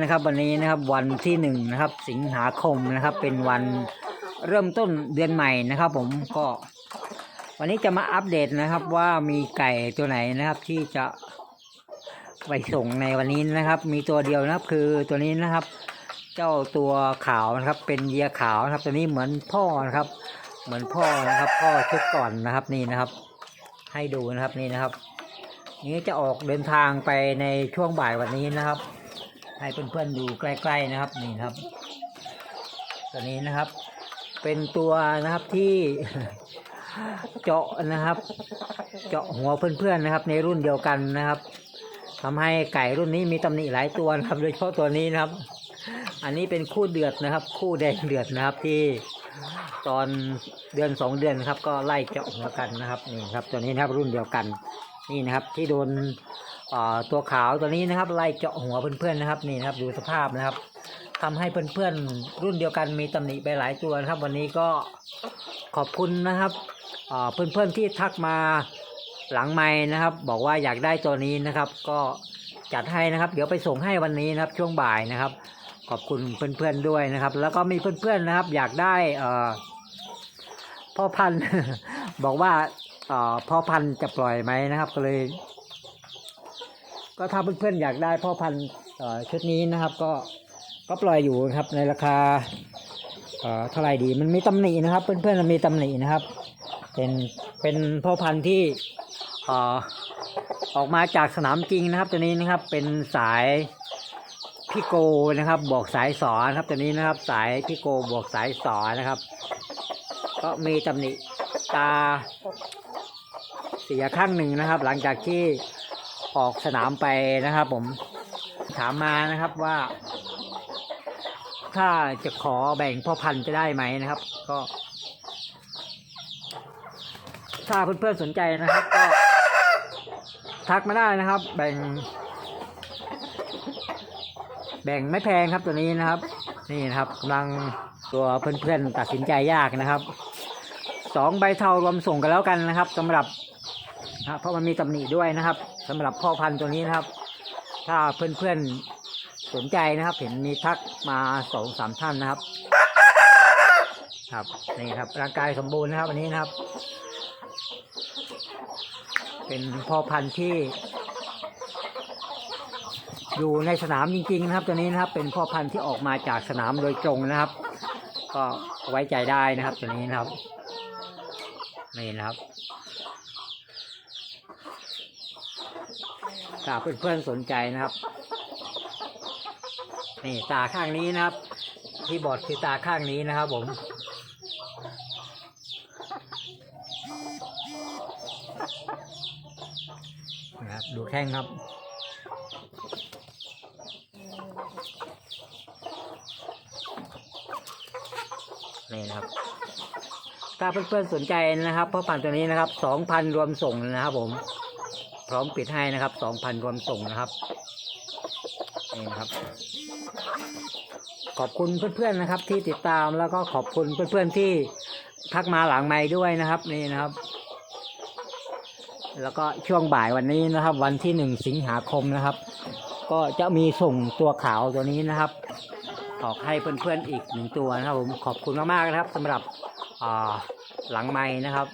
นะครับ วันนี้นะครับวันที่หนึ่งนะครับ สิงหาคมนะครับ เป็นวันเริ่มต้นเดือนใหม่นะครับ ผมก็ วันนี้จะมาอัปเดตนะครับว่ามีไก่ตัวไหนนะครับ ที่จะไปส่งในวันนี้นะครับ มีตัวเดียวนะครับ คือตัวนี้นะครับ เจ้าตัวขาวนะครับ เป็นเยียขาวนะครับ ตัวนี้เหมือนพ่อนะครับ เหมือนพ่อนะครับ พ่อชุดก่อนนะครับนี่นะครับ ให้ดูนะครับนี่นะครับนี้จะออกเดินทางไปในช่วงบ่ายวันนี้นะครับ ให้เพื่อนๆดูใกล้ๆนะครับนี่ครับ ตัวนี้นะครับ เป็นตัวนะครับที่เจาะนะครับ เจาะหัวเพื่อนๆนะครับ ในรุ่นเดียวกันนะครับทำให้ไก่รุ่นนี้มีตำหนิหลายตัวนะครับ โดยเฉพาะตัวนี้นะครับ อันนี้เป็นคู่เดือดนะครับ คู่แดงเดือดนะครับที่ตอนเดือนสองเดือนครับ ก็ไล่เจาะหัวกันนะครับนี่ครับ ตัวนี้นะครับรุ่นเดียวกัน นี่นะครับที่โดนตัวขาวตัวนี้นะครับไล่เจาะหัวเพื่อนๆนะครับนี่นะครับดูสภาพนะครับทำให้เพื่อนๆรุ่นเดียวกันมีตำหนิไปหลายตัวนะครับ วันนี้ก็ขอบคุณนะครับเพื่อนๆที่ทักมาหลังไม้นะครับ บอกว่าอยากได้ตัวนี้นะครับ ก็จัดให้นะครับ เดี๋ยวไปส่งให้วันนี้นะครับช่วงบ่ายนะครับ ขอบคุณเพื่อนๆด้วยนะครับ แล้วก็มีเพื่อนๆนะครับ อยากได้พ่อพันธุ์บอกว่า พ่อพันธุ์จะปล่อยไหมนะครับ ก็เลย ก็ถ้าเพื่อนๆอยากได้พ่อพันธุ์ชุดนี้นะครับ ก็ก็ปล่อยอยู่ครับในราคาเท่าไหร่ดีมันมีตำหนินะครับ เพื่อนๆมันมีตำหนินะครับ เป็นเป็นพ่อพันธุ์ที่ออกมาจากสนามจริงนะครับ ตัวนี้นะครับเป็นสายพี่โกนะครับบวกสายสอนครับตัวนี้นะครับ สายพี่โกบวกสายสอนะครับ ก็มีตำหนิตา เสียข้างหนึ่งนะครับ หลังจากที่ออกสนามไปนะครับ ผมถามมานะครับว่า ถ้าจะขอแบ่งพ่อพันธุ์จะได้ไหมนะครับ ก็ ถ้าเพื่อนๆสนใจนะครับ ก็ ทักมาได้นะครับ แบ่ง แบ่งไม่แพงครับตัวนี้นะครับ นี่นะครับกำลังตัวเพื่อนๆตัดสินใจยากนะครับสองใบเทารวมส่งกันแล้วกันนะครับสำหรับ นะเพราะมันมีตำหนิด้วยนะครับสำหรับพ่อพันธุ์ตัวนี้นะครับ ถ้าเพื่อนๆสนใจนะครับ เห็นมีทักมาสองสามท่านนะครับ ครับนี่ครับร่างกายสมบูรณ์นะครับอันนี้นะครับ เป็นพ่อพันธุ์ที่ อยู่ในสนามจริง ๆ นะครับ ตัวนี้นะครับ เป็นพ่อพันธุ์ที่ออกมาจากสนามโดยตรงนะครับ ก็ไว้ใจได้นะครับ ตัวนี้นะครับนี่นะครับ ถ้าเพื่อนๆสนใจนะครับนี่ตาข้างนี้นะครับ ที่บอดคือตาข้างนี้นะครับ ผม นะครับดูแข้งครับนี่นะครับถ้าเพื่อนๆสนใจนะครับพ่อพันตัวนี้นะครับสองพันรวมส่งนะครับผม ร้อมปิดให้นะครับสองพันรวมส่งนะครับนี่นะครับ ขอบคุณเพื่อนๆนะครับ ที่ติดตามแล้วก็ขอบคุณเพื่อนๆที่ทักมาหลังไม้ด้วยนะครับนี่นะครับ แล้วก็ช่วงบ่ายวันนี้นะครับ วันที่หนึ่งสิงหาคมนะครับ ก็จะมีส่งตัวขาวตัวนี้นะครับ ออกให้เพื่อนๆอีกหนึ่งตัวนะครับผมขอบคุณมากๆนะครับสำหรับหลังไม้นะครับ